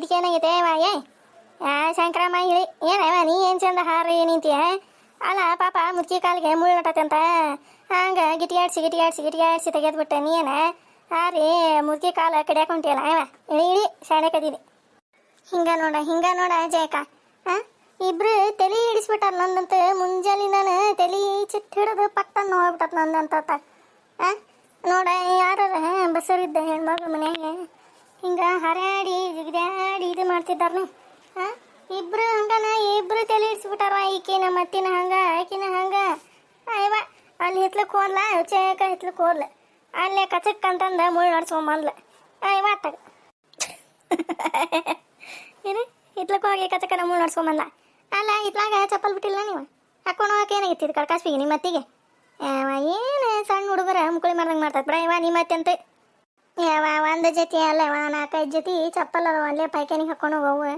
ಇದಕ್ಕೇನಾಗೈತೆ ವಾ ಏ ಶಂಕರಮ್ಮ, ಹೇಳಿ. ಏನವ ನೀ ಏನು ಚಂದ ಹಾರಿ ನಿಂತೀಯ? ಅಲ್ಲ, ಪಾಪ, ಮುಚ್ಚಿ ಕಾಲಿಗೆ ಮುಳ್ಳು ನಟತಂತ. ಹಂಗ ಆಡ್ಸಿ, ಗಿಟಿ ಗಿಟಿಯಾಡ್ಸಿ ತೆಗೆದ್ಬಿಟ್ಟೆ. ನೀನ ಹಾರಿ ಮುದುಕಿ ಕಾಲು ಕಡಿಯಾಕ ಹೊಂಟಿಯಲ್ಲ ಅವ ಇಳಿ ಇಳಿ ಶಾಣೆ ಕದೀನಿ ಹಿಂಗ ನೋಡ ಹಿಂಗ ನೋಡ, ಜಯಕ. ಆ? ಇಬ್ರು ತಲೆ ಹಿಡಿಸ್ಬಿಟ್ಟಾರ ನಂದಂತ ಮುಂಜಾನೆ ನಾನು ತಲೆ ಚಿಟ್ಟ ಹಿಡಿದು ಪಟ್ಟನ್ನು ನೋಡ್ಬಿಟ್ಟ ನಂದಂತ ಆ? ನೋಡ ಯಾರ ಬಸರಿದ್ದ ಹೆಣ್ಮಗಳು ಮನ್ಯಾಗ? ಹಿಂಗ ಹರಾಡಿ ಜಿಗಿದಾಡಿ ಇದು ಮಾಡ್ತಿದ್ದಾರ್ನು? ಆ? ಇಬ್ರು ಹಂಗನ, ಇಬ್ರು ತಲೆ ಹಿಡಿಸ್ಬಿಟ್ಟಾರ ಈಕಿನ ಮತ್ತಿನ ಹಂಗ, ಆಕಿನ ಹಂಗ. ಅಯ್ಯವ ಅಲ್ಲಿ ಹಿತ್ಲಕ್ಕೆ ಹೋದ್ಲ ಚೇಕ ಹಿತ್ಲಕ್ಕೆ ಹೋದ್ಲ. ಅಲ್ಲೇ ಕಚಕ್ ಅಂತಂದ ಮುಳ್ಳು ನಡ್ಸ್ಕೊಂಬಂದ್ಲ ಅಯ್ಯವ ಅತ್ತಾಗ ಏನು ಹಿತ್ಲಕ್ಕೆ ಹೋಗಿ ಕಚಕ ಮುಳ್ಳು ನಡ್ಸ್ಕೊಂಬಂದ ಅಲ್ಲ, ಹಿತ್ಲಾಗ ಚಪ್ಪಲ್ ಬಿಟ್ಟಿಲ್ಲ ನೀವು? ಹಾಕೊಂಡು ಹೋಗಕ್ಕೆ ಏನಾಗಿತ್ತು ಇದು ಕಡ್ಕಾಸ್ಬಿಗೆ ನಿಮ್ಮ ಅತ್ತಿಗೆ ಏನು ಸಣ್ಣ ಹುಡುಗರ ಮುಕುಳಿ ಮಾಡ್ದಂಗೆ ಮಾಡ್ತಾರೆ ಬಿಡ ಇವ ನಿಮ್ಮ ಅತ್ತೆ ಅಂತ ಯಾವ ಒಂದು ಜೊತೆ ಅಲ್ಲ ನಾಲ್ಕೈದು ಜೊತೆ ಚಪ್ಪಲ್ ಅದಾವ ಅಲ್ಲೇ ಪೈಖಾನಿಗೆ ಹಾಕೊಂಡು ಹೋಗವು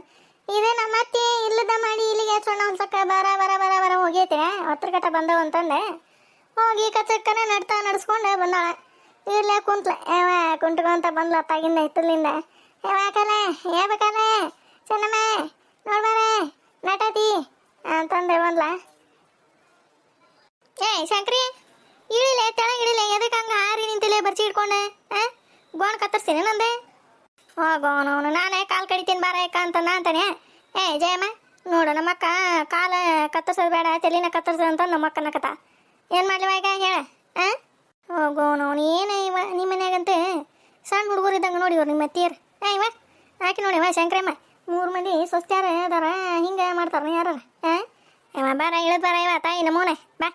ಇದೇ ನಮ್ಮ ಅತ್ತೆ ಇಲ್ಲದ ಮಾಡಿ ಇಲ್ಲಿಗೆ ಸಣ್ಣ ಹೊಲ್ಸಕ್ಕ ಬರ ಬರ ಬರ ಬರ ಹೋಗೈತೆ. ಹತ್ರ ಗಟ ಬಂದವು ಅಂತಂದೆ. ಹೋಗಿ ಕಚಕ್ಕನ ನಡ್ತಾ ನಡ್ಸ್ಕೊಂಡು ಬಂದಾಳ. ಇಲ್ಲೇ ಕುಂತ್ಲ. ಯಾವ ಕುಂಟ್ಕೊಂತ ಬಂದ್ಲ ತಾಗಿಂದ ಹಿತ್ತಲಿಂದ. ಯಾವಾಗಲ್ಲ ಯಾವಾಗಲ್ಲ ಚೆನ್ನಮ್ಮ ನೋಡ್ಬಾರೆ ನಟತಿ ಅಂತಂದೆ ಬಂದ್ಲ. ಏ ಶಂಕ್ರಿ, ಇಳಿಲೆ, ತೆಳಗಿಳಿಲೆ ಎದಕ್ಕೆ ಹಂಗ ಹಾರಿ ನಿಂತಿಲ್ಲ ಬರ್ಚಿ ಇಟ್ಕೊಂಡೆ ಆ? ಗೋಣ ಕತ್ತರಿಸ್ತೀನಿ ನಂದೆ. ಓ ಗೋಣವನು ನಾನೇ ಕಾಲು ಕಡಿತೀನಿ ಬಾರ ಯಾಕ ಅಂತ ಅಂತಾನೆ. ಏ, ಜಯಮ್ಮ, ನೋಡು, ನಮ್ಮಕ್ಕ ಕಾಲ ಕತ್ತರ್ಸೋದು ಬೇಡ, ತಲೆನ ಕತ್ತರಿಸೋದು ಅಂತ ನಮ್ಮಕ್ಕ ನಕತ ಏನು ಮಾಡ್ಲಿವ ಈಗ? ಹೇಳ. ಹಾಂ ಓ ಗೋಣವನು ಏನು ಇವ ನಿಮ್ಮ ಮನ್ಯಾಗಂತೆ ಸಣ್ಣ ಹುಡುಗರು ಇದ್ದಂಗೆ ನೋಡಿ ಇವ್ರು ನಿಮ್ಮ ಅತ್ತಿಯರು. ಏ, ಇವ, ಆಕಿ ನೋಡಿ ಇವ, ಶಂಕರಮ್ಮ. ಮೂರು ಮಂದಿ ಸ್ವಸ್ತ್ಯಾರ ಅದಾರ, ಹಿಂಗೆ ಮಾಡ್ತಾರ ಯಾರ ಹಾಂ ಇವ, ಬಾರ, ಇಳದ್ ಬಾರ, ಇವ, ತಾಯಿ ನಮ್ಮೋನೆ ಬಾ.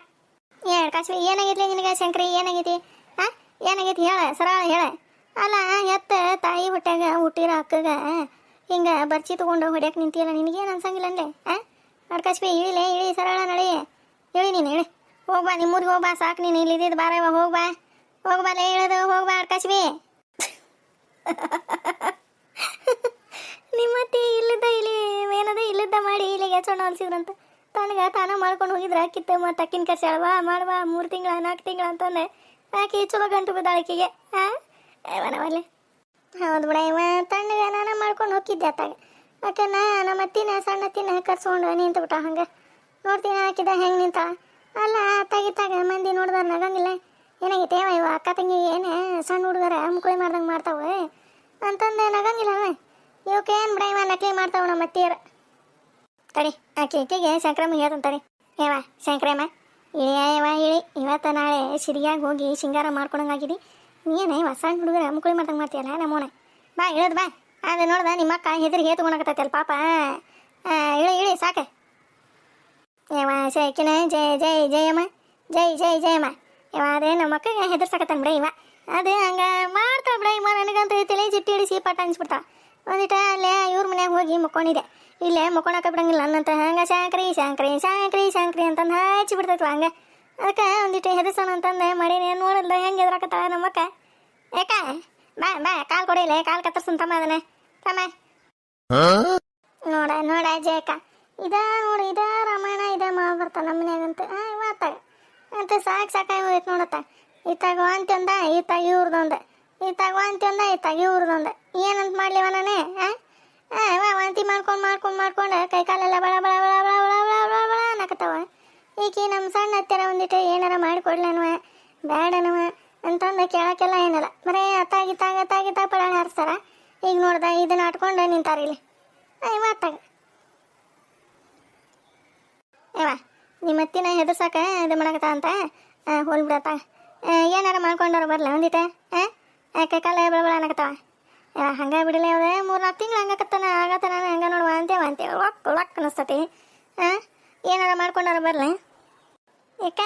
ಏ, ಕಾಶ್ಮೀರ್ ಏನಾಗೈತಿ ನಿನಗೆ ಶಂಕರಿ? ಏನಾಗೈತಿ? ಹಾಂ ಏನಾಗೈತಿ ಹೇಳ, ಸರಳ ಹೇಳ. ಅಲ್ಲ, ಎತ್ತ ತಾಯಿ ಹೊಟ್ಯಾಗ ಹುಟ್ಟಿರೋ ಅಕ್ಕಗ ಹಿಂಗೆ ಬರ್ಚಿ ತೊಗೊಂಡು ಹೊಡ್ಯಾಕೆ ನಿಂತಿಯಲ್ಲ, ನಿನಗೇನು ಅನ್ಸಂಗಿಲ್ಲ ಅಂದೆ ಹಾಂ ಅಡ್ಕಾಶ್ಮಿ ಇಳಿಲೆ, ಇಳಿ, ಸರಳ ನಡಿ ಇಳಿ ನೀನು, ಇಳಿ. ಹೋಗ್ಬಾ, ನಿಮ್ಮೂರಿಗೆ ಹೋಗ್ಬಾ, ಸಾಕು ನೀನು ಇಲ್ಲಿದ್ದು ಬಾರ ಬಾ ಹೋಗ್ಬಾ. ಹೋಗ್ಬಾ, ಲೇ, ಇಳಿದು, ಹೋಗ್ಬಾ ಅಡ್ಕಾಶ್ಮಿ ನಿಮ್ಮತ್ತೆ ಇಲ್ಲದ ಇಲ್ಲಿ ಏನದ ಇಲ್ಲದ ಮಾಡಿ ಇಲ್ಲಿಗೆ ಚೊಣ್ಣ ಹೊಲ್ಸಿದ್ರಂತ. ತನಗ ತಾನ ಮಾಡ್ಕೊಂಡು ಹೋಗಿದ್ರೆ, ಕಿತ್ತ ಮತ್ತೆ ಅಕ್ಕಿನ ಬಾ ಮಾಡ್ವಾ ಮೂರು ತಿಂಗಳ ನಾಲ್ಕು ತಿಂಗಳ ಅಂತಂದೆ. ಆಕೆ ಚಲೋ ಗಂಟು ಬಿದ್ದಾಳಕಿಗೆ ಹಾಂ ಅವನವಲ್ಲಿ ಹೌದು ಬಿಡ, ಇವ ತಣ್ಣಗೆ ನಾನು ಮಾಡ್ಕೊಂಡು ಹೋಗಿದ್ದೆ ಅತ್ತಾಗ. ಯಾಕನ್ನ ನಮ್ಮ ಅತ್ತಿನ, ಸಣ್ಣ ಅತ್ತಿನ ಕರ್ಸ್ಕೊಂಡು ನಿಂತು ಬಿಟ್ಟ ಹಂಗೆ. ನೋಡ್ತೀನಿ ಹಾಕಿದ ಹೆಂಗೆ ನಿಂತ. ಅಲ್ಲ ಅತ್ತಾಗಿತ್ತಾಗ ಮಂದಿ ನೋಡ್ದಾರ ನಗಂಗಿಲ್ಲ ಏನಾಗೈತೆ, ಇವ ಅಕ್ಕ ತಂಗಿ ಏನೇ ಸಣ್ಣ ಹುಡುಗರ ಮುಕ್ಳಿ ಮಾಡ್ದಂಗೆ ಮಾಡ್ತಾವೆ? ಅಂತಂದೆ ನಗಂಗಿಲ್ಲ ಇವಕ್ಕೆ ಏನು ಬಿಡ, ಇವ ನಕಲಿ ಮಾಡ್ತಾವ ನಮ್ಮ ಅತ್ತಿಯರ ತಡಿ, ಆಕೆ, ಈಕೆಗೆ ಸಂಕ್ರಮ ಹೇಳ್ತಾನೆ ಏವಾ ಏವ ಸಂಕ್ರಮ. ಇಳಿಯ, ಇವ, ಇಳಿ. ಇವತ್ತು ನಾಳೆ ಸಿರಿಯಾಗಿ ಹೋಗಿ ಸಿಂಗಾರ ಮಾಡ್ಕೊಳಂಗಾಗಿದಿ. ನೀನೇ ಇವ ಸಣ್ಣ ಹುಡುಗರ ಮುಕುಳಿ ಮಾಡ್ದಂಗೆ ಮಾಡ್ತೀಯಲ್ಲ ನಮ್ಮೋನ ಬಾ ಇಳದ್ ಬಾ ಅದು ನೋಡ್ದ ನಿಮ್ಮ ಅಕ್ಕ ಹೆದರಿಗೆ ಹೇತ್ಕೊಳಕತ್ತೈತಲ್ಲ ಪಾಪ ಆ, ಇಳಿ ಇಳಿ ಸಾಕೆ ಏವ ಶೇಕಿನ ಜಯ ಜಯ ಜಯಮ್ಮ ಜೈ ಜೈ ಜಯಮ್ಮ ಇವ ಅದೇ ನಮ್ಮ ಅಕ್ಕಗೆ ಹೆದರ್ಸಕತ್ತಾನ ಬಿಡ ಇವ ಅದೇ ಹಂಗ ಮಾಡ್ತಾಳ ಬಿಡ ಇವ ನನಗಂತ ತಲೆ ಚಿಟ್ಟಿ ಹಿಡಿಸಿ ಪಟ್ಟ ಅನ್ಸ್ಬಿಡ್ತಾಳ ಒಂದಿಟ ಅಲ್ಲೇ ಇವ್ರ ಮನ್ಯಾಗ ಹೋಗಿ ಮುಕ್ಕೊಂಡಿದ್ದೆ ಇಲ್ಲೇ ಮುಕ್ಕೊಳಕ ಬಿಡಂಗಿಲ್ಲ ಅನ್ನಂತ ಹಂಗ ಶಾಂಕ್ರಿ ಶಾಂಕ್ರಿ ಶಾಂಕ್ರಿ ಶಾಂಕ್ರಿ ಅಂತಂದು ಹಚ್ಚಿ ಬಿಡ್ತೈತ್ವ ಹಂಗ ಅದಕ್ಕೆ ಒಂದಿಟ್ಟು ಹೆದರ್ಸೋಣ ಅಂತಂದೆ ಮಾಡೀನಿ ನೋಡಲ್ಲ ಹೆಂಗೆ ಎದ್ರಾಕತ್ತಾಳ ನಮ್ಮಕ್ಕ? ಏಕ ಬಾ ಬಾ ಕಾಲ್ ಕೊಡಿಲ್ಲ ಕಾಲ್ ಕತ್ತರ್ಸನ್ ತಮ್ಮ ಅದನ್ನ. ತಮ್ಮ. ನೋಡ ನೋಡ ಜಯಕ ಇದ ನೋಡಿ ಇದ ರಾಮಾಯಣ ಇದ ಮಹಾಭಾರತ ನಮ್ಮ ಮನ್ಯಾಗಂತ. ಆ ಇವತ್ತಾಗ ಅಂತ ಸಾಕು ಸಾಕಾಗಿ ಹೋಯ್ತು ನೋಡತ್ತ. ಈತಾಗ ವಾಂತಿ ಒಂದ ಈತಾಗ ಇವ್ರದೊಂದ ಈತಾಗ ವಾಂತಿ ಒಂದ ಈತಾಗ ಇವ್ರದೊಂದ ಏನಂತ ಮಾಡ್ಲಿವ ಆ? ಆ, ವಾಂತಿ ಮಾಡ್ಕೊಂಡು ಮಾಡ್ಕೊಂಡು ಮಾಡ್ಕೊಂಡು ಕೈ ಕಾಲೆಲ್ಲ ಬಳ ಬಳ ಬಳ ಬಳ ಬಳ ಬಳ ಬಳ ಬಳ ಅನ್ನಕತ್ತವ. ಈಕಿ ನಮ್ಮ ಸಣ್ಣ ಹತ್ತಿರ ಒಂದಿಟ್ಟು ಏನಾರ ಮಾಡಿಕೊಡ್ಲನವ? ಬೇಡನವ ಅಂತಂದು ಕೇಳಕ್ಕೆಲ್ಲ ಏನಲ್ಲ. ಬರೀ ಅತ್ತಾಗಿತ್ತಾಗ ಅತ್ತಾಗಿತ್ತಾಗ ಪಳಾಣ ಹರಿಸ್ತಾರ. ಈಗ ನೋಡ್ದ ಇದನ್ನ ಆಟ್ಕೊಂಡು ನಿಂತಾರ ಇಲ್ಲಿ. ಇವತ್ತಾಗ ಏವ, ನಿಮ್ಮ ಅತ್ತಿನ ಹೆದರ್ಸಾಕ ಇದು ಮಾಡಕತ್ತ ಅಂತ? ಹೋಲ್ ಬಿಡತ್ತ ಏನಾರ ಮಾಡ್ಕೊಂಡವ್ರು ಬರ್ಲ ಒಂದಿಟ ಯಾಕೆ ಕಾಲ ಬೆಳಬಳ ಅನ್ನಕತ್ತವ ಹಂಗೆ ಬಿಡಲಿ ಅವ್ರೆ. ಮೂರು ನಾಲ್ಕು ತಿಂಗಳು ಹಂಗಾಕತ್ತಾನ ಆಗತ್ತ ನಾನು ಹಂಗೆ ನೋಡುವ ಅಂತೇವ ಅಂತೇವ. ಒಕ್ ಒಳಕ್ ಅನಿಸ್ತತಿ. ಹಾಂ ಏನಾರ ಮಾಡ್ಕೊಂಡಾರ ಬರ್ಲ? ಯಾಕ?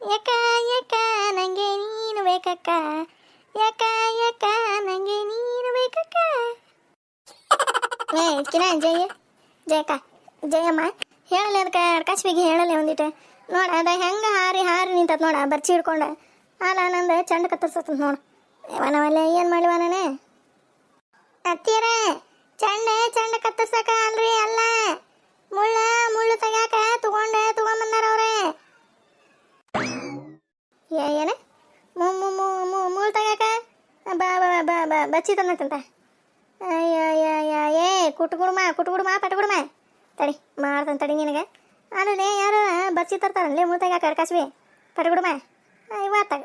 ಏಕ ಏಕ ನಂಗೆ ನೀನು ಬೇಕಕ್ಕ? ಏಕ ಏಕ ನಂಗೆ ನೀನು ಬೇಕಕ್ಕ? ಏ ಕಿನ ಜಯ, ಜಯಕ್ಕ, ಜಯಮ್ಮ, ಹೇಳಲಿ ಅದಕ್ಕೆ ಅಡ್ಕಾಶ್ವಿಗೆ ಹೇಳಲಿ ಒಂದಿಟ್ಟು. ನೋಡ, ಅದ ಹೆಂಗೆ ಹಾರಿ ಹಾರಿ ನಿಂತತ್ ನೋಡ, ಬರ್ಚಿ ಹಿಡ್ಕೊಂಡ. ಅಲ್ಲ ನಂದು ಚಂಡ ಕತ್ತರ್ಸತ್ ನೋಡು. ನಾವಲ್ಲ ಏನು ಮಾಡಿವ ನಾನೇ ಅತ್ತೀರ ಚಂಡ ಚಂಡ ಕತ್ತರ್ಸಕ ಅಲ್ರಿ, ಅಲ್ಲ. ಮುಳ್ಳ, ಮುಳ್ಳು ತೆಗ್ಯಾಕ ತಗೊಂಡೆ, ತಗೊಂಬಂದಾರ ಅವ್ರೆ. ಏನ? ಮು ಮು ಮು ಮು ಮುಳ್ಳು ತೆಗ್ಯಾಕ ಬಾ ಬಾ ಬಾ ಬಾ ಬಚ್ಚಿ ತಂದಂತ ಏ ಕುಟ್ಗುಡ್ಮ ಕುಟ್ಗುಡ್ಮ ಪಟ್ಗುಡ್ಮ ತಡಿ, ಮಾಡ್ತಾನೆ ತಡಿ ನಿನಗೆ. ಅಲ್ಲೇ ಯಾರು? ಬಚ್ಚಿ ತರ್ತಾರಲ್ಲೇ ಮೂತಾಗ ಕಡ್ಕಾಸ್ವಿ ಪಟ್ಗುಡ್ಮ ಇವತ್ತಾಗ.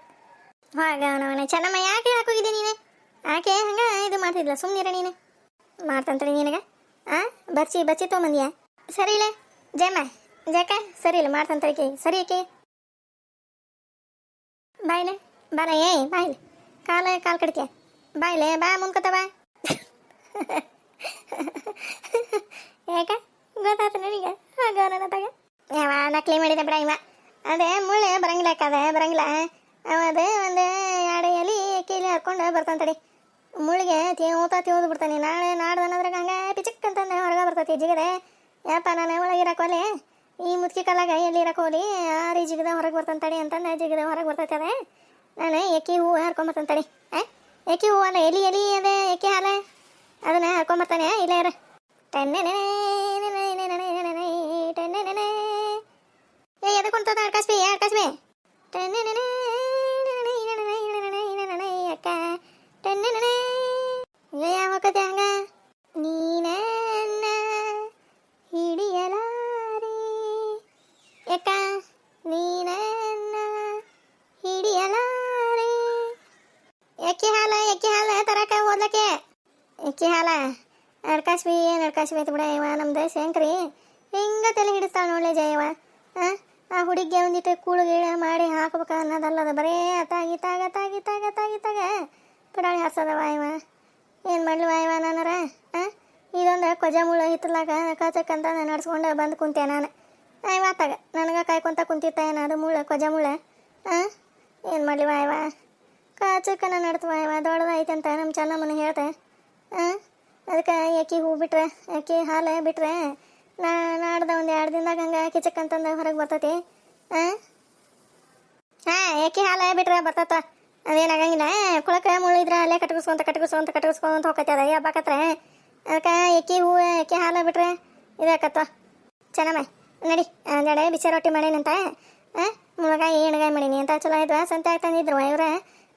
ಹಾಗ ಅವನವನ ಚೆನ್ನಮ್ಮ, ಯಾಕೆ ಹಾಕೋಗಿದ್ದೆ ನೀನು? ಯಾಕೆ? ಹಂಗ ಇದು ಮಾಡ್ತಿದ್ಲ ಸುಮ್ಮನಿರ ನೀನು. ಮಾಡ್ತಾನೆ ತಡಿ ನಿನಗೆ. ಆ, ಬಚ್ಚಿ ಬಚ್ಚಿ ತೊಗೊಂಬಂದಿಯಾ? ಸರಿ ಇಲ್ಲ ಜಯಮ್ಮ. ಜಯಕ ಸರಿ ಇಲ್ಲ, ಮಾಡ್ತಾನೆ ತಡಿಕೆ ಸರಿ ಆಕೆ ಬಾಯ್ಲೆ, ಬಾರ ಏ ಬಾಯ್ಲೆ. ಕಾಲ ಕಾಲ್ ಕಡಿಕೆ ಬಾಯ್ಲೆ, ಬಾ ಮುಂದ್ಕೊತ ಬಾ. ಯಾಕ ಗೊತ್ತಾತ ನನಗೆ? ಆಗ ತಗ. ಯಾವ ನಕ್ಲಿ ಮಾಡಿದೆ ಬಿಡ ಇವ. ಅದೇ ಮುಳ್ಳೆ ಬರಂಗಿಲ್ಲ ಅಕ್ಕ, ಅದೇ ಬರಂಗಿಲ್ಲ. ಅದೇ ಒಂದು ಎರಡು ಎಲಿ ಕೀಲಿ ಹರ್ಕೊಂಡು ಬರ್ತಾನೆ ತಡಿ. ಮುಳ್ಳಿಗೆ ತೇವತ ತೇವ್ದು ಬಿಡ್ತಾನೆ. ನಾಳೆ ನಾಡ್ದು ಅನ್ನೋದ್ರಾಗ ಹಂಗೆ ಪಿಚಕ್ ಅಂತಂದು ಹೊರಗೆ ಬರ್ತೈತಿ ಜಿಗದೆ. ಯಪ್ಪ, ನಾನು ಒಳಗಿರಕ್ಕೆ ಇರಕೋಲೆ ಈ ಮುದುಕಿ ಕಲ್ಲಾಗ ಎಲ್ಲಿ ಇರಕೋಲಿ ರೀ ಜಿಗದ ಹೊರಗೆ ಬರ್ತಂತಾಡಿ ತಡಿ ಅಂತಂದು, ಜಿಗದ ಹೊರಗೆ ಬರ್ತೈತೆ ನಾನು ಎಕ್ಕಿ ಹೂವು ಹರ್ಕೊಂಬರ್ತಾನೆ ತಡಿ ಏಕೆ ಹೂವು ಅಲ್ಲ, ಎಲಿ ಎಲಿ ಅದೇ ಎಕ್ಕಿ ಹಾಲ? ಅದನ್ನ ಹರ್ಕೊಂಬರ್ತಾನೆ ಇಲ್ಲ ಇರ ಟೆನ್ನೆ ಏ ಎದಕ್ಕೆ ಕುಂತದ ಅಡ್ಕಾಸ್ಬಿ ಅಡ್ಕಾಸ್ಬಿ ಟೆನ್ನೆನೆ ಅಕ್ಕ ಟೆನ್ನೆನೆ ಯಾವಕತೆ ಹಂಗ ನೀನನ್ನ ಹಿಡಿಯಲಾರೆ ಯಾಕ ನೀನನ್ನ ಹಿಡಿಯಲಾರೆ ಎಕ್ಕಿ ಹಾಲ ಎಕ್ಕಿ ಹಾಲ ತರಕ ಓದ್ಲಕ್ಕೆ ಎಕ್ಕಿ ಹಾಲ ನಡ್ಕಾಸ್ವಿ ಐತಿ ಬಿಡ ಇವ ನಮ್ದು ಶಂಕ್ರಿ ಹಿಂಗ ತಲೆ ಹಿಡಿಸ್ತಾಳ ನೋಡ್ಲೆ ಜಯವ ಆ? ಹುಡುಗಿಗೆ ಒಂದಿಟ್ಟು ಕೂಳು ಗೀಳ ಮಾಡಿ ಹಾಕ್ಬೇಕು ಅನ್ನೋದಲ್ಲದ, ಬರೇ ಅತಾಗಿ ತಾಗ, ತಾಗಿ ತಾಗ ತಾಗಿ ತಾಗ. ಪಿಡಾಳಿ ಹಾಸದವ ಇವ ಏನು ಮಾಡ್ಲಿ ವಾಯವ ನಾನರ? ಇದೊಂದು ಕೊಜ ಮುಳ್ಳು ಹಿತ್ತಲಾಗ ಕಚಕ್ಕಂತ ನಡ್ಸ್ಕೊಂಡು ಬಂದು ಕುಂತೆ ನಾನು. ಇವತ್ತಾಗ ನನಗೆ ಕಾಯ್ಕೊಂತ ಕುಂತಿತ್ತ ಏನ ಅದು ಮುಳ್ಳು ಕೊಜ ಮುಳ್ಳ ಆ? ಏನು ಮಾಡ್ಲಿವ ಇವ ಕಾಚಕ್ಕನ ನಡ್ತವ ಇವ ದೊಡ್ಡದೈತೆ ಅಂತ ನಮ್ಮ ಚೆನ್ನಮ್ಮನ ಹೇಳ್ತೆ ಹಾಂ ಅದಕ್ಕೆ ಯಾಕೆ ಹೂ ಬಿಟ್ರೆ ಯಾಕೆ ಹಾಲು ಬಿಟ್ರೆ, ನಾ ನಾಡ್ದ ಒಂದು ಎರಡು ದಿನದಾಗ ಹಂಗೆ ಕಿಚಕ್ಕಂತಂದು ಹೊರಗೆ ಬರ್ತತಿ. ಹಾಂ ಹಾಂ ಏಕಿ ಹಾಲು ಬಿಟ್ರೆ ಬರ್ತತ. ಅದೇನಾಗಂಗಿಲ್ಲ ಕುಳಕ್ಕೆ ಮುಳ್ಳಿದ್ರೆ ಅಲ್ಲೇ ಕಟ್ಗಿಸ್ಕೊಂತ ಕಟ್ಗಿಸ್ಕೊಂತ ಕಟ್ಗಿಸ್ಕೊಂತ ಹೋಗತ್ತೆ ಅದ. ಹಬ್ಬಕತ್ರ. ಅದಕ್ಕೆ ಯಾಕೆ ಹೂ ಯಾಕೆ ಹಾಲು ಬಿಟ್ರೆ ಇದಾಕತ್ತ. ಚೆನ್ನಮ್ಮ ನಡಿ ಒಂದೆಡೆ ಬಿಸಿ ರೊಟ್ಟಿ ಮಾಡೀನಂತ ಹಾಂ ಮುಳಗಾಯಿ, ಎಣ್ಗಾಯಿ ಮಾಡೀನಿ ಅಂತ. ಚಲೋ ಇದ್ವಾ ಸಂತೆ ಆಗ್ತಂದಿದ್ರು ಇವ್ರ.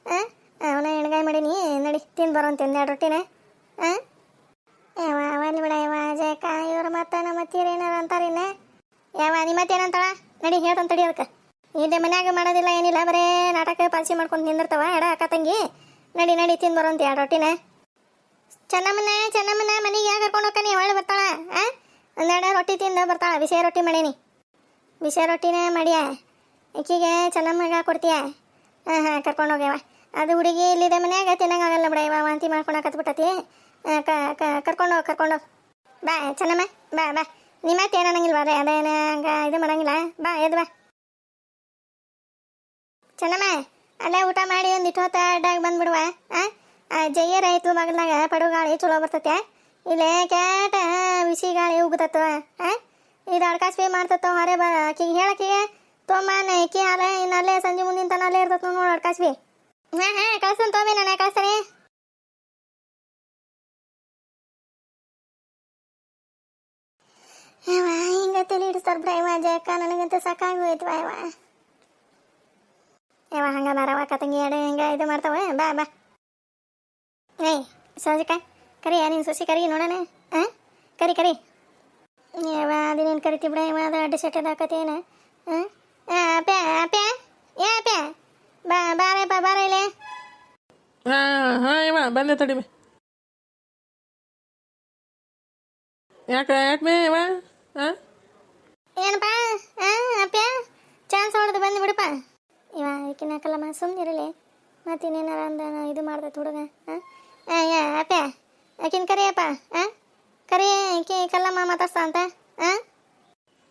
ಹಾಂ ಅವನ ಎಣ್ಗಾಯಿ ಮಾಡೀನಿ. ನಡಿ ತಿಂದು ಬರೋಂತ ಎರಡು ರೊಟ್ಟಿನ. ಹಾಂ ಯಾವ ಅವಲ್ಲಿ ಬಿಡ ಜಯಕ ಇವ್ರು ಮತ್ತೆ ನಮ್ಮ ಅತ್ತಿಯರು ಏನಾರ ಯಾವ ನಿಮ್ಮ ಮತ್ತೇನಂತಾಳ ನಡಿ ಹೇಳ್ತಂತ ತಡಿ ಅದಕ್ಕೆ ಇದೆ ಮನ್ಯಾಗ ಮಾಡೋದಿಲ್ಲ ಏನಿಲ್ಲ, ಬರೇ ನಾಟಕ ಪಾಲ್ಸಿ ಮಾಡ್ಕೊಂಡು ನಿಂದಿರ್ತಾವ, ಎಡ ಅಕ್ಕ ತಂಗಿ. ನಡಿ ನಡಿ, ತಿಂದು ಬರೋಂತ ಎರಡು ರೊಟ್ಟಿನ. ಚೆನ್ನಮ್ಮನ ಚೆನ್ನಮ್ಮನ ಮನೆಗೆ ಯಾಕೆ ಕರ್ಕೊಂಡು ಹೋಗ್ತಾನೆ? ಅವಳು ಬರ್ತಾಳ, ಆ? ಒಂದೆರಡು ರೊಟ್ಟಿ ತಿಂದು ಬರ್ತಾಳ ಬಿಸಿ ರೊಟ್ಟಿ ಮಾಡೀನಿ. ಬಿಸಿ ರೊಟ್ಟಿನ ಮಾಡಿಯ? ಈಕಿಗೆ ಚೆನ್ನಮ್ಮಗ ಕೊಡ್ತೀಯ? ಹಾಂ ಹಾಂ, ಕರ್ಕೊಂಡು ಹೋಗ್ಯವ. ಅದು ಹುಡುಗಿ ಇಲ್ಲಿದೆ ಮನ್ಯಾಗ ತಿನ್ನಂಗಾಗಲ್ಲ ಬಿಡ ಇವ ವಾಂತಿ ಮಾಡ್ಕೊಳಕತ್ಬಿಟ್ಟತಿ ಕರ್ಕೊಂಡು ಹೋಗಿ ಕರ್ಕೊಂಡು ಹೋಗಿ. ಬಾ, ಚೆನ್ನಮ್ಮ, ಬಾ ಬಾ. ನಿಮ್ಮ ಮತ್ತೆ ಏನು ಅನ್ನಂಗಿಲ್ವ ಅದೇ ಅದೇನ ಹಂಗ ಇದು ಮಾಡಂಗಿಲ್ಲ. ಬಾ, ಎದ್ದು ಬಾ. ಚೆನ್ನಮ್ಮ, ಅಲ್ಲೇ ಊಟ ಮಾಡಿ ಒಂದು ಇಟ್ಟು ಹೊತ್ತ ಅಡ್ಡಾಗ ಬಂದ್ಬಿಡುವ, ಆ? ಜಯ್ಯ ರೈತ ಮಗಲಾಗ ಪಡು ಗಾಳಿ ಚಲೋ ಬರ್ತತೆ. ಇಲ್ಲೇ ಕ್ಯಾಟ ಬಿಸಿ ಗಾಳಿ ಉಗ್ತತ್ವ ಇದು ಅಡ್ಕಾಸ್ಬಿ ಮಾಡ್ತತ್ತ ಹೊರೆ ಬ. ಆಕಿಗೆ ಹೇಳಕಿಗೆ ತೊಂಬಾನ ಇಕ್ಕಿ ಹಾಲ ಇನ್ನು ಅಲ್ಲೇ ಸಂಜೆ ಮುಂದಿನ ತನ ಅಲ್ಲೇ ಇರ್ತತ್ ನೋಡಿ ಅಡ್ಕಾಸ್ಬಿ ಹಾಂ ಹಾಂ, ಕಳ್ಸನ್ ತೊಂಬಿ ನಾನು ಕಳಿಸ್ತಾನೆ? ಯವ್ವ ಹಿಂಗ ತಲೆ ಹಿಡಿಸ್ತಾರ ಬ್ರೈವ ಜಯಕ್ಕ, ನನಗಂತ ಸಾಕಾಗಿ ಹೋಯ್ತು ಯವ್ವ ಯವ್ವ ಹಂಗ ಬರವ ಕತಂಗಿ ಎಡೆ ಹಿಂಗ ಇದು ಮಾಡ್ತಾವ ಬಾ ಬಾ. ಏಯ್ ಸೋಜಿಕ ಕರಿ ನೀನು ಸೊಸಿ ಕರಿ, ನೋಡೋಣ ಹಾಂ ಕರಿ ಕರಿ. ಯವ್ವ ಅದೇನೇನು ಕರಿತಿ ಬಿಡ ಯವ್ವ ಅದು ಅಡ್ಡ ಸೆಟ್ ಹಾಕತ್ತೇನ ಹಾಂ ಅಪ್ಯ ಅಪ್ಯ ಏ ಅಪ್ಯ ಬಾ ಬಾರೆ ಬಾ ಬಾರ ಇಲ್ಲೇ. ಹಾಂ ಹಾಂ ಇವ ಬಂದೆ ತಡಿ. ಬೇ ಯಾಕೆ ಯಾಕೆ ಇವ ಹಾಂ ಏನಪ್ಪ? ಹಾಂ ಅಪ್ಯ ಚಾನ್ಸ್ ಹೊಡೆದು ಬಂದು ಬಿಡಪ್ಪ. ಇವ ಈಕಿನ ಕಲ್ಲಮ್ಮ ಸುಮ್ಮನಿರಲಿ ಮತ್ತೆ ಇನ್ನೇನಾರ ಅಂದ ಇದು ಮಾಡ್ದೆ ಹುಡುಗ ಹಾಂ ಯಾ ಅಪ್ಯ ಆಕಿನ ಕರಿಯಪ್ಪ ಹಾಂ ಕರಿ ಈಕಿ ಕಲ್ಲಮ್ಮ ಮಾತಾಡ್ಸ್ತಾ ಅಂತ. ಹಾಂ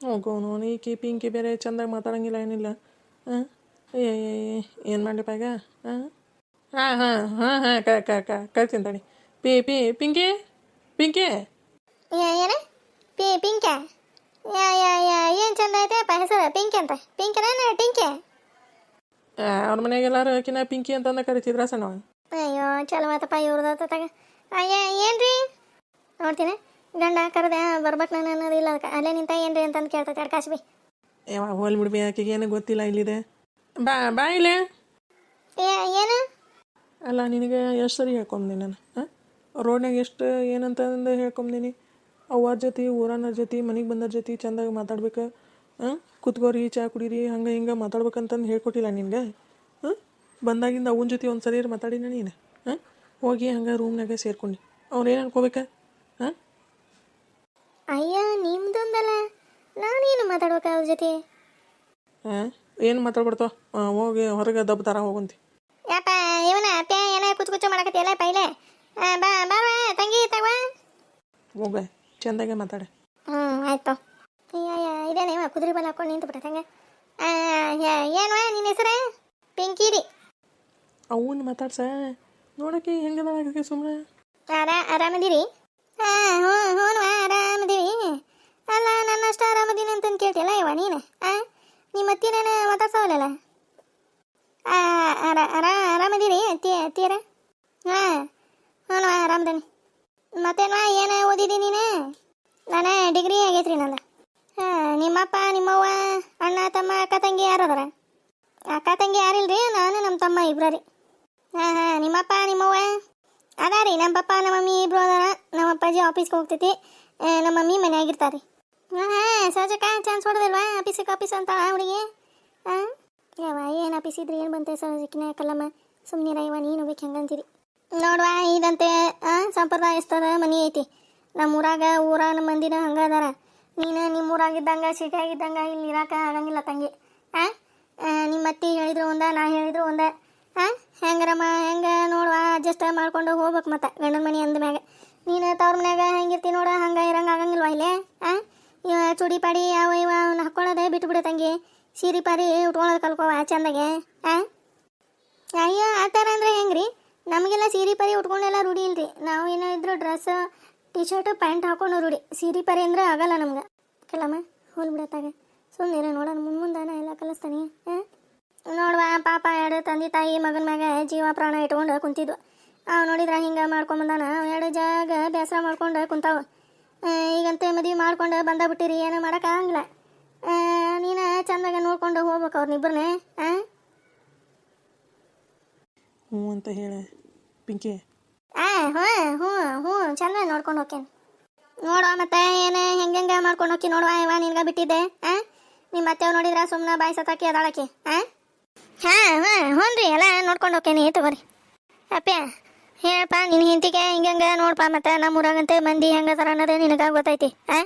ಹೋಗೋನು ಈಕಿ ಪಿಂಕಿ ಬೇರೆ ಚಂದಾಗ ಮಾತಾಡಂಗಿಲ್ಲ ಏನಿಲ್ಲ. ಹಾಂ ಏನು ಮಾಡ್ಲಿಪ್ಪ ಈಗ? ಹಾಂ ಹಾಂ ಹಾಂ ಹಾಂ ಹಾಂ ಕ ಕ ಕ ಕಳ್ತೀನಿ ತಡಿ. ಪಿ ಪಿ ಪಿಂಕಿ? ಪಿಂಕಿ? ಏನ? ಪಿ ಪಿಂಕೆ ಯಾ ಯಾ ಯಾ ಏನು ಚಂದ ಐತೆಪ್ಪ ಹೆಸರು ಪಿಂಕೆ ಅಂತ ಪಿಂಕೆನ ಟಿಂಕೆ ಅವ್ರ ಮನೆಯಾಗ ಎಲ್ಲರೂ ಆಕಿನ ಪಿಂಕಿ ಅಂತಂದ ಕರಿತಿದ್ರ ಸಣ್ಣ ಅಯ್ಯೋ ಚಲೋ ಆತಪ್ಪ ಇವ್ರದ್ದು ತಗ ಅಯ್ಯ ಏನ್ರಿ ನೋಡ್ತೀನಿ ಗಂಡ ಕರೆದೆ ಬರ್ಬೇಕು ನಾನು ಅನ್ನೋದಿಲ್ಲ ಅದಕ್ಕೆ ಅಲ್ಲೇ ನಿಂತ ಏನ್ರಿ ಅಂತಂದು ಕೇಳ್ತೈತೆ ಅಡ್ಕಾಶ್ ಬಿ ಯಾವ ಹೋಲ್ ಬಿಡ್ಬಿ ಆಕೆಗೆ ಏನು ಗೊತ್ತಿಲ್ಲ ಇಲ್ಲಿದೆ ಬಾ ಬಾ ಇಲ್ಲೇ ಏನು ಅಲ್ಲ ನಿನಗೆ ಎಷ್ಟು ಸರಿ ಹೇಳ್ಕೊಂಡೆ ನಾನು ಹಾಂ ರೋಡ್ನಾಗ ಎಷ್ಟು ಏನಂತಂದು ಹೇಳ್ಕೊಂಬಂದಿನಿ ಅವ್ವಾರ ಜೊತೆ ಊರನ್ನರ ಜೊತೆ ಮನೆಗೆ ಬಂದರ ಜೊತೆ ಚಂದಾಗ ಮಾತಾಡ್ಬೇಕು? ಹಾಂ? ಕುತ್ಕೋರಿ ಚಾ ಕುಡೀರಿ ಹಂಗೆ ಹಿಂಗೆ ಮಾತಾಡ್ಬೇಕಂತಂದು ಹೇಳ್ಕೊಟ್ಟಿಲ್ಲ ನಿನಗೆ? ಹಾಂ? ಬಂದಾಗಿಂದ ಅವನ ಜೊತೆ ಒಂದು ಸರಿ ಮಾತಾಡಿನ ನೀನು? ಹಾಂ? ಹೋಗಿ ಹಂಗೆ ರೂಮ್ನಾಗೆ ಸೇರ್ಕೊಂಡು. ಅವ್ರು ಏನು ಅನ್ಕೋಬೇಕ? ಹಾಂ? ಅಯ್ಯ ನಿಮ್ದೊಂದಲ್ಲ? ನಾನೇನು ಮಾತಾಡ್ಬೇಕ ಅವ್ರ ಜೊತೆ? ಹಾಂ? ಏನು ಮಾತಾಡ್ಬಿಡ್ತಾವ ಹೋಗಿ ಹೊರಗೆ ದಬ್ಬತಾರ ಹೋಗಂತಿ. ಯಾಪ ಇವನ ಅಪ್ಪ ಏನ ಕುಚ್ಚು ಕುಚ್ಚು ಮಾಡಕತ್ತಿಯಲ್ಲ ಪೈಲೆ? ಬಾ ಬಾ ಬಾ, ತಂಗಿ ತಗೋ. ಹೋಗ. ಚಂದಾಗೆ ಮಾತಾಡ. ಹ್ಞೂ ಆಯ್ತು. ಅಯ್ಯ ಇದೇನೇ ಕುದುರೆ ಬಲ ಹಾಕೊಂಡು ನಿಂತು ಬಿಟ್ಟೆ ಹಂಗೆ ಏನು ನಿನ್ನ ಹೆಸರು? ಪಿಂಕಿರಿ. ಅವನ್ನ ಮಾತಾಡ್ಸ. ನೋಡಕ್ಕೆ ಹೆಂಗದ ಸುಮ್ಮನೆ ಆರಾ ಆರಾಮದಿರಿ? ಹಾಂ ಹ್ಞೂ ಹ್ಞೂ ಆರಾಮದಿರಿ. ಅಲ್ಲ ನನ್ನ ಅಷ್ಟು ಆರಾಮದೀನಿ ಅಂತಂದು ಕೇಳ್ತಿಯಲ್ಲ ಇವ ನೀನು? ಆ ನಿಮ್ಮ ಅತ್ತಿನೇನ ಮಾತಾಡ್ಸವಲ್ಲ ಆರಾ ಆರ ಆರಾಮದಿರಿ ಅತ್ತಿ ಅತ್ತಿಯರ ಹಾಂ ಹ್ಞೂ ಆರಾಮದನಿ ಮತ್ತೇನ ಏನು ಓದಿದಿ ನೀನು ನಾನು ಡಿಗ್ರಿ ಆಗೈತ್ರಿ ನಂದು ಹಾಂ ನಿಮ್ಮಪ್ಪ ನಿಮ್ಮವ್ವ ಅಣ್ಣ ತಮ್ಮ ಅಕ್ಕ ತಂಗಿ ಯಾರದಾರ ಅಕ್ಕ ತಂಗಿ ಯಾರಿಲ್ರಿ ನಾನು ನಮ್ಮ ತಮ್ಮ ಇಬ್ರ ರೀ ಹಾಂ ಹಾಂ ನಿಮ್ಮಪ್ಪ ನಿಮ್ಮವ್ವ ಅದ ರೀ ನಮ್ಮ ಪಪ್ಪ ನಮ್ಮ ಮಮ್ಮಿ ಇಬ್ರು ಅದಾರ ಅಪ್ಪಾಜಿ ಆಫೀಸ್ಗೆ ಹೋಗ್ತೈತಿ. ನಮ್ಮ ಮಮ್ಮಿ ಮನೆಯಾಗಿರ್ತಾರೆ ಹಾಂ ಸಹಜಕ್ಕ ಚಾನ್ಸ್ ಹೊಡೆದಿಲ್ವಾ ಆಫೀಸಿಗೆ ಆಫೀಸ್ ಅಂತ ಹುಡುಗಿ? ಹಾಂ ಯಾವ ಏನು ಆಫೀಸ್ ಇದ್ರೆ ಏನು ಬಂತೆ ಸಹಜಕ್ಕಿನ ಕಲ್ಲಮ್ಮ? ಸುಮ್ಮನೆ ರೈವ ನೀನು ಬೇಕು ಹೆಂಗಂತೀರಿ ನೋಡುವ, ಇದಂತೆ ಹಾಂ ಸಂಪ್ರದಾಯಸ್ಥದ ಮನೆ ಐತಿ. ನಮ್ಮ ಊರಾಗ ನಮ್ಮ ಮಂದಿನ ಹಂಗೆ ಅದಾರ. ನೀನು ನಿಮ್ಮ ಊರಾಗಿದ್ದಂಗೆ, ಸಿಟಿಯಾಗಿದ್ದಂಗೆ ಇಲ್ಲಿ ಇರಾಕ ಆಗಂಗಿಲ್ಲ ತಂಗಿ. ಹಾಂ ನಿಮ್ಮ ಅತ್ತಿ ಹೇಳಿದ್ರು ಒಂದ, ನಾ ಹೇಳಿದ್ರು ಒಂದ. ಹಾಂ ಹೆಂಗರಮ್ಮ, ಹೆಂಗೆ ನೋಡುವ ಅಡ್ಜಸ್ಟ್ ಮಾಡ್ಕೊಂಡು ಹೋಗ್ಬೇಕು ಮತ್ತೆ ಗಂಡನ ಮನೆ ಅಂದ ಮ್ಯಾಗ. ನೀನು ತವ್ರ ಮನ್ಯಾಗ ಹೆಂಗಿರ್ತಿ ನೋಡ, ಹಂಗೆ ಇರಂಗೆ ಆಗಂಗಿಲ್ವಾ ಇಲ್ಲೇ? ಇವ ಚೂಡಿ ಪಾಡಿ ಯಾವ ಇವ ಅವ್ನ ಹಾಕ್ಕೊಳ್ಳೋದೇ ಬಿಟ್ಟು ಬಿಡು ತಂಗಿ. ಸೀರೆ ಪಾರಿ ಉಟ್ಕೊಳ್ಳೋದು ಕಲ್ಕೋವ ಚಂದಾಗೆ ಹಾಂ ಅಯ್ಯೋ, ಆ ಥರ ಅಂದ್ರೆ ಹೆಂಗ್ರಿ? ನಮಗೆಲ್ಲ ಸೀರೆ ಪರಿ ಉಟ್ಕೊಂಡೆಲ್ಲ ರೂಢಿ ಇಲ್ರಿ. ನಾವು ಏನೋ ಇದ್ರು ಡ್ರೆಸ್ ಟಿ ಶರ್ಟು ಪ್ಯಾಂಟ್ ಹಾಕೊಂಡು ರೂಢಿ. ಸೀರೆ ಪರಿ ಅಂದ್ರೆ ಆಗಲ್ಲ ನಮ್ಗೆ. ಕೆಲಮ್ಮ, ಹೋಲ್ ಬಿಡತ್ತಾಗ. ಸುಮ್ಮನೆ ನೋಡೋಣ, ಮುಂದೆ ಮುಂದಾನ ಎಲ್ಲ ಕಲಿಸ್ತಾನೆ ಹಾಂ ನೋಡುವ, ಪಾಪ ಎರಡು ತಂದೆ ತಾಯಿ ಮಗನ ಮ್ಯಾಗ ಜೀವ ಪ್ರಾಣ ಇಟ್ಕೊಂಡು ಕುಂತಿದ್ವು. ಅವ್ ನೋಡಿದ್ರೆ ಹಿಂಗೆ ಮಾಡ್ಕೊಂಬಂದಾನ ಎರಡು ಜಾಗ ಬೇಸರ ಮಾಡ್ಕೊಂಡು ಕುಂತಾವ. ಈಗಂತೆ ಮದುವೆ ಮಾಡ್ಕೊಂಡು ಬಂದ ಬಿಟ್ಟಿರಿ ಏನು ಮಾಡೋಕ್ಕಾಗಂಗಿಲ್ಲ ನೀನು ಚಂದಾಗ ನೋಡ್ಕೊಂಡು ಹೋಗ್ಬೇಕು ಅವ್ರನ್ನಿಬ್ಬರನ್ನೇ ಹಾಂ ಹ್ಞೂ ಅಂತ ಹೇಳ ಪಿಂಕಿ. ಆ ಹ್ಞೂ ಹ್ಞೂ ಹ್ಞೂ ಚಂದ ನೋಡ್ಕೊಂಡು ಹೋಗ್ತೇನೆ ನೋಡುವ ಮತ್ತೆ ಏನು ಹೆಂಗೆ ಮಾಡ್ಕೊಂಡು ಹೋಗಿ ನೋಡುವ ಇವ ನಿನ್ಗೆ ಬಿಟ್ಟಿದ್ದೆ ಆ? ನಿಮ್ಮ ಮತ್ತೆ ನೋಡಿದ್ರ ಸುಮ್ಮನೆ ಬಾಯಿ ಸತಾಕಿ ಅದಾಳಕಿ ಆ? ಹಾಂ ಹಾಂ ಹ್ಞೂ ರೀ ಎಲ್ಲ ನೋಡ್ಕೊಂಡು ಹೋಗ್ತೇನೆ ತಗೋರಿ. ಅಪ್ಪ ಹೇಳಪ್ಪ ನಿನ್ನ ಹಿಂತಿಗೆ ಹಿಂಗಂಗೆ ನೋಡಪ್ಪ ಮತ್ತೆ ನಮ್ಮ ಊರಾಗಂತೆ ಮಂದಿ ಹೆಂಗೆ ಅದಾರ ಅನ್ನೋದೇ ನಿನಗೆ ಗೊತ್ತೈತಿ ಹಾಂ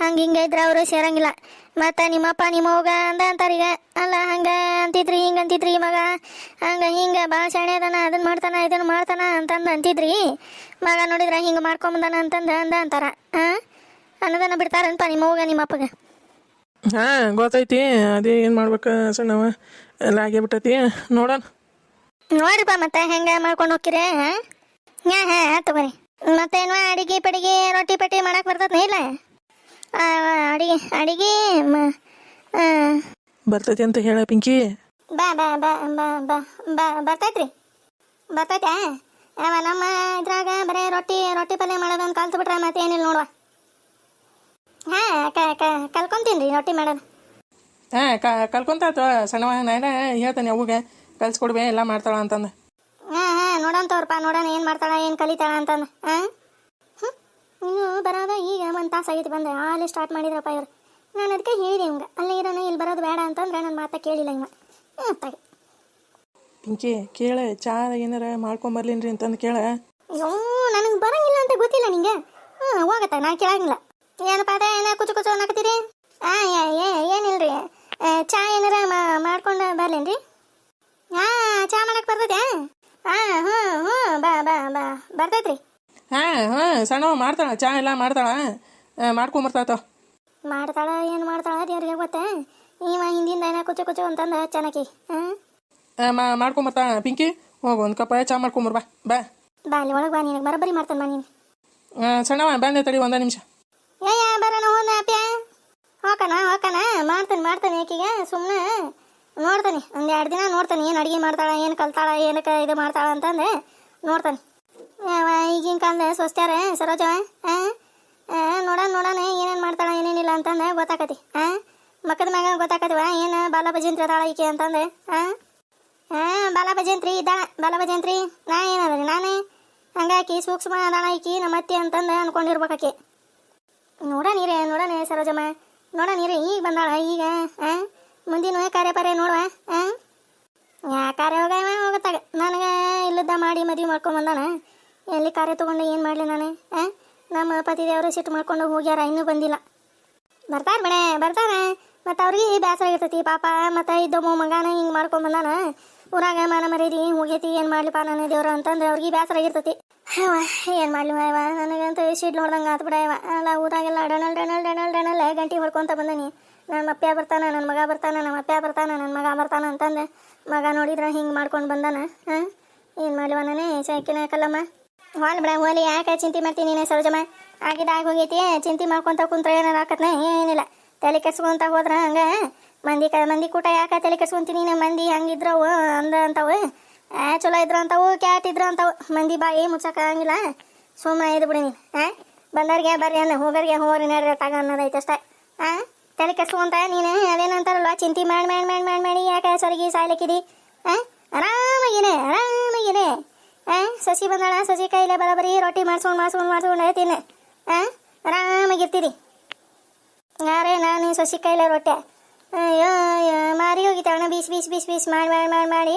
ಹಂಗೆ ಹಿಂಗೆ ಇದ್ರೆ ಅವರು ಸೇರಂಗಿಲ್ಲ. ಮತ್ತು ನಿಮ್ಮಪ್ಪ ನಿಮ್ಮ ಹೋಗ ಅಂದ ಅಂತಾರೀಗ ಅಲ್ಲ ಹಂಗೆ ಅಂತಿದ್ರಿ ಹಿಂಗೆ ಅಂತಿದ್ರಿ ಮಗ. ಹಂಗೆ ಹಿಂಗೆ ಭಾಳ ಶಾಣೆ ಅದಾನ ಅದನ್ನ ಮಾಡ್ತಾನ ಇದನ್ನು ಮಾಡ್ತಾನ ಅಂತಂದು ಅಂತಿದ್ರಿ. ಮಗ ನೋಡಿದ್ರೆ ಹಿಂಗೆ ಮಾಡ್ಕೊಂಬಂದಾನ ಅಂತಂದು ಅಂದ ಅಂತಾರ ಹಾಂ ಅನ್ನೋದನ್ನು ಬಿಡ್ತಾರನ್ಪ ನಿಮ್ಮ ಹೋಗ ನಿಮ್ಮಪ್ಪಗ ಹಾಂ ಗೊತ್ತೈತಿ. ಅದೇ ಏನು ಮಾಡ್ಬೇಕು ಸಣ್ಣವ? ಎಲ್ಲ ಆಗೇ ಬಿಟ್ಟೈತಿ ನೋಡೋಣ. ನೋಡ್ರಿಪ್ಪ ಮತ್ತೆ ಹೆಂಗೆ ಮಾಡ್ಕೊಂಡು ಹೋಗ್ತೀರಿ ಹಾಂ ಹಾಂ ಹಾಂ ತಗೋರಿ. ಮತ್ತೇನು ಅಡಿಗೆ ಪಡಿಗೆ ರೊಟ್ಟಿ ಪಟ್ಟಿ ಮಾಡಕ್ ಬರ್ತೈತೆ ಇಲ್ಲ? ಅಡಿಗೆ ಅಡಿಗೆ ಬರ್ತೈತಿ ಅಂತ ಹೇಳ ಪಿಂಕಿ. ಬಾ ಬಾ ಬಾ ಬಾ ಬಾ ಬಾ ಬರ್ತೈತ್ರಿ. ಬರ್ತೈತೆ ಅವ ನಮ್ಮ ಇದ್ರಾಗ ಬರೀ ರೊಟ್ಟಿ ರೊಟ್ಟಿ ಪಲ್ಯ ಮಾಡೋದೊಂದು ಕಲ್ತು ಬಿಟ್ರೆ ಮತ್ತೆ ಏನಿಲ್ಲ ನೋಡುವ. ಹಾ ಕ ಕ ಕಲ್ಕೊಂತೀನಿ ರೀ ರೊಟ್ಟಿ ಮಾಡೋದು. ಹಾಂ ಕಲ್ಕೊಂತಾತ ಸಣ್ಣವ ನಾನು ಹೇಳ್ತಾನೆ ಅವಾಗ ಕಲ್ಸ್ಕೊಡ್ಬೇ ಎಲ್ಲ ಮಾಡ್ತಾಳ ಅಂತಂದು. ಹಾಂ ನೋಡೋಣ ಏನು ಮಾಡ್ತಾಳ ಏನು ಕಲಿತಾಳ ಅಂತಂದು. ಹಾಂ ಇನ್ನು ಬರೋದ ಈಗ ಒಂದು ತಾಸು ಆಗೈತಿ ಬಂದೆ. ಅಲ್ಲಿ ಸ್ಟಾರ್ಟ್ ಮಾಡಿದ್ರಪ್ಪ ಇವ್ರು. ನಾನು ಅದಕ್ಕೆ ಹೇಳಿದೆ ಇವಂಗ. ಅಲ್ಲೇ ಇರೋಣ ಇಲ್ಲಿ ಬರೋದು ಬೇಡ ಅಂತಂದ್ರೆ ನನ್ನ ಮಾತಾ ಕೇಳಿಲ್ಲ ಇವ. ಹ್ಞೂ ತಗಿ ಪಿಂಕಿ ಕೇಳ ಚಾ ಏನಾರ ಮಾಡ್ಕೊಂಬರ್ಲೇನ್ರಿ ಅಂತಂದು ಕೇಳ. ಅಯ್ಯೋ ನನಗೆ ಬರಂಗಿಲ್ಲ ಅಂತ ಗೊತ್ತಿಲ್ಲ ನಿಂಗೆ. ಹ್ಞೂ ಹೋಗತ್ತ ನಾ ಕೇಳಂಗಿಲ್ಲ. ಏನಪ್ಪ ಅದೇ ಏನ ಕುಚು ಕುಚು ಅನ್ನಕತ್ತೀರಿ ಹಾಂ ಏನಿಲ್ರಿ ಆ, ಚಾ ಏನಾರ ಮಾ- ಮಾಡ್ಕೊಂಡು ಬರ್ಲೇನ್ರಿ ಹಾಂ ಚಾ ಮಾಡಕ್ಕೆ ಬರ್ತೈತೆ ಹಾಂ ಹ್ಞೂ ಹ್ಞೂ ಬಾ ಬಾ ಬಾ ಬರ್ತೈತ್ರಿ ಹಾಂ ಹಾಂ ಸಣ್ಣವ ಮಾಡ್ತಾಳ ಚಾ ಎಲ್ಲ ಮಾಡ್ತಾಳ? ಮಾಡ್ಕೊಂಬರ್ತಾತ ಮಾಡ್ತಾಳ ಏನು ಮಾಡ್ತಾಳ ದೇವ್ರಿಗೆ ಗೊತ್ತ? ಇವ ಹಿಂದಿಂದ ಏನ ಕುಚು ಕುಚು ಅಂತಂದ ಚೆನ್ನಾಗಿ ಮಾ ಮಾಡ್ಕೊಂಬರ್ತಾಳ ಪಿಂಕಿ? ಹೋಗು ಒಂದು ಕಪ್ಪ ಚಾ ಮಾಡ್ಕೊಂಬರ್ ಬಾ ಬಾ. ಬಾ ಅಲ್ಲಿ ಒಳಗೆ ಬಾ ನಿನಗೆ ಬರೋಬ್ಬರಿ ಮಾಡ್ತಾನೆ ಬಾ ನೀನು. ಸಣ್ಣವ ಬಂದೆ ತಡಿ ಒಂದ ನಿಮಿಷ. ಏ ಬರೋಣ ಹೋದ ಅಪ್ಯ. ಹೋಕನ ಹೋಕನ ಮಾಡ್ತಾನೆ ಮಾಡ್ತಾನೆ ಆಕಿಗೆ ಸುಮ್ಮನೆ ನೋಡ್ತಾನೆ ಒಂದು ಎರಡು ದಿನ ನೋಡ್ತಾನೆ ಏನು ಅಡುಗೆ ಮಾಡ್ತಾಳ ಏನು ಕಲ್ತಾಳ ಏನಕ್ಕೆ ಇದು ಮಾಡ್ತಾಳ ಅಂತಂದು ನೋಡ್ತಾನೆ. ಈಗಿನ ಕಾಲದ ಸ್ವಸ್ತ್ಯಾರ ಸರೋಜವ ಹಾಂ ನೋಡೋಣ ನೋಡೋಣ ಏನೇನು ಮಾಡ್ತಾಳ, ಏನೇನಿಲ್ಲ ಅಂತಂದು ಗೊತ್ತಾಕತಿ ಹಾಂ ಮಕ್ಕದ ಮ್ಯಾಗ ಗೊತ್ತಾಕತಿವ ಏನು ಬಾಲಭಜಂತ್ರಿ ಅದಾಳ ಈಕೆ ಅಂತಂದು ಹಾಂ ಹಾಂ ಬಾಲಭಜಂತ್ರಿ ಇದ್ದಾಳ ಬಾಲಭಜಂತ್ರಿ ನಾ ಏನದ, ನಾನೇ ಹಂಗಾಕಿ ಸೂಕ್ಷ್ಮ ಅದಾಳ ಈಕಿ, ನಮ್ಮ ಅತ್ತೆ ಅಂತಂದು ಅನ್ಕೊಂಡಿರ್ಬೇಕಾಕಿ ನೋಡ ನೀರೇ ನೋಡೋಣ ಸರೋಜಮ್ಮ ನೋಡ ನೀರೇ ಈಗ ಬಂದಾಳ, ಈಗ ಹಾಂ ಮುಂದಿನ ಕಾರ್ಯ ಪರ್ಯ ನೋಡುವ ಯಾ ಕಾರ್ಯ ಹೋಗ ಹೋಗತ್ತಾಗ, ನನಗೆ ಇಲ್ಲದ ಮಾಡಿ ಮದುವೆ ಮಾಡ್ಕೊಂಡ್ ಬಂದಾನ? ಎಲ್ಲಿ ಕಾರ್ಯ ತೊಗೊಂಡು ಏನು ಮಾಡಲಿ ನಾನು? ಹಾಂ ನಮ್ಮ ಪತಿದೇವರು ಸಿಟ್ಟು ಮಾಡ್ಕೊಂಡು ಹೋಗ್ಯಾರ, ಇನ್ನೂ ಬಂದಿಲ್ಲ. ಬರ್ತಾರೆ ಬಿಡೆ ಬರ್ತಾರ. ಮತ್ತು ಅವ್ರಿಗೆ ಬೇಸರ ಇರ್ತೈತಿ. ಪಾಪ, ಮತ್ತು ಇದ್ದೊಬ್ಬ ಮಗನ ಹಿಂಗೆ ಮಾಡ್ಕೊಂಡು ಬಂದಾನ. ಊರಾಗ ಮಾನ ಮರೀರಿ ಹೋಗೈತಿ, ಏನು ಮಾಡ್ಲಿಪ್ಪ ನನ್ನ ದೇವ್ರ ಅಂತಂದ್ರೆ ಅವ್ರಿಗೆ ಬೇಸರ ಆಗಿರ್ತೈತಿ ಏನು ಮಾಡ್ಲಿ ಅವ ನನಗಂತೂ ಶೀಟ್ ನೋಡ್ದಂಗೆ ಆತು ಬಿಡ ಅವ ಅಲ್ಲ, ಊರಾಗೆಲ್ಲ ಡಣಲ್ ಡಣಲ್ ಡಣಲ್ ಡಣಲ್ ಗಂಟಿ ಹೊಡ್ಕೊಂತ ಬಂದನಿ. ನನ್ನ ಅಪ್ಪ ಬರ್ತಾನ ನನ್ನ ಮಗ ಬರ್ತಾನ ನಮ್ಮ ಅಪ್ಪ ಬರ್ತಾನ ನನ್ನ ಮಗ ಬರ್ತಾನ ಅಂತಂದು ಮಗ ನೋಡಿದ್ರೆ ಹಿಂಗೆ ಮಾಡ್ಕೊಂಡು ಬಂದಾನ ಹಾಂ ಏನು ಮಾಡ್ಲಿವ ನಾನೇ? ಸಾಕಿನ ಕಲ್ಲಮ್ಮ? ಹೋಲ್ ಬಿಡ, ಹೋಲಿ, ಯಾಕೆ ಚಿಂತೆ ಮಾಡ್ತೀನಿ ನೀನೇ ಸರೋಜಮ್ಮ? ಆಗಿದ ಆಗಿ ಹೋಗೈತಿ, ಚಿಂತೆ ಮಾಡ್ಕೊಂತ ಕುಂತ್ರ ಏನಾರ ಹಾಕತ್ನ ಏನಿಲ್ಲ. ತಲೆ ಕೆಸ್ಕೊಂತ ಹೋದ್ರ ಹಂಗ? ಮಂದಿ ಕ, ಮಂದಿ ಕೂಟ ಯಾಕೆ ತಲೆ ಕೆಡ್ಸ್ಕೊಂತೀನಿ ನೀನು? ಮಂದಿ ಹಂಗಿದ್ರವು ಅಂದ ಅಂತಾವು. ಚಲೋ ಇದ್ರ ಅಂತವು, ಕ್ಯಾಟ್ ಇದ್ರ ಅಂತಾವು. ಮಂದಿ ಬಾಯಿ ಮುಚ್ಚಕ ಆಗಂಗಿಲ್ಲ ಸುಮ್ಮ ಇದು ಬಿಡಿ ನೀನು. ಹಾಂ ಬಂದವ್ರಿಗೆ ಬರ್ರಿ ಅನ್ನ ಹೋಗೋರಿಗೆ ಹೋಗ್ರಿ ನಡ್ರಿ ತಗ ಅನ್ನೋದೈತೆ ಅಷ್ಟೇ. ಹಾಂ ತಲೆ ಕೆಸ್ಕೊಂತ ನೀನು ಅದೇನಂತಾರಲ್ವ? ಚಿಂತೆ ಮಾಡಿ ಮಾಡಿ ಮಾಡಿ ಮಾಡಿ ಮಾಡಿ, ಯಾಕೆ ಸರಿಗಿ ಸಾಯ್ಲಿಕ್ಕಿದಿ? ಹಾಂ ಆರಾಮಾಗಿನೇ ಆ ಸಸಿ ಬಂದಾಳ, ಸಸಿ ಕೈಲೇ ಬರಬರಿ, ರೊಟ್ಟಿ ಮಾಡ್ಸ್ಕೊಂಡು ಮಾಡ್ಸ್ಕೊಂಡು ಮಾಡ್ಸ್ಕೊಂಡು ಹೇಳ್ತೀನಿ. ಆ? ಆರಾಮಾಗಿರ್ತೀರಿ. ಯಾರೇ, ನಾನು ಸಸಿ ಕೈಲೇ ರೊಟ್ಟೆ. ಅಯ್ಯೋ ಮಾರಿ ಹೋಗಿತ್ತಣ್ಣ ಬೀಸ್ ಬೀಸ್ ಬೀಸ್ ಬೀಸ್, ಮಾಡಿ ಮಾಡಿ ಮಾಡಿ ಮಾಡಿ.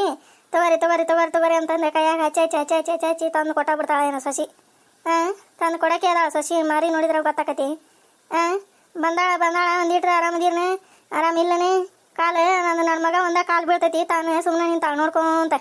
ತಗೋರಿ ತಗೋರಿ ತಗೋರಿ ತಗೋರಿ ಅಂತಂದ್ರೆ ಕೈಯಾಗ ಹಚ್ಚಿ ಹಚ್ಚಿ ಹಚ್ಚಿ ಹಚ್ಚಿ ಹಚ್ಚಿ ತಂದು ಕೊಟ್ಟ ಬಿಡ್ತಾಳೆ ಏನೋ ಸಸಿ. ಹಾಂ ತಂದು ಕೊಡಕ್ಕೆ ಅದ ಸಸಿ, ಮಾರಿ ನೋಡಿದ್ರೆ ಗೊತ್ತಾಕತಿ. ಹಾಂ ಬಂದಾಳ ಬಂದಾಳ ಒಂದಿಟ್ರೆ ಆರಾಮದಿರ್ನ ಆರಾಮಿಲ್ಲನೆ ಕಾಲು ನನ್ನ ನನ್ನ ಮಗ ಒಂದ ಕಾಲು ಬೀಳ್ತೈತಿ, ತಾನು ಸುಮ್ಮನೆ ನಿಂತಾಳ ನೋಡ್ಕೊಂತ.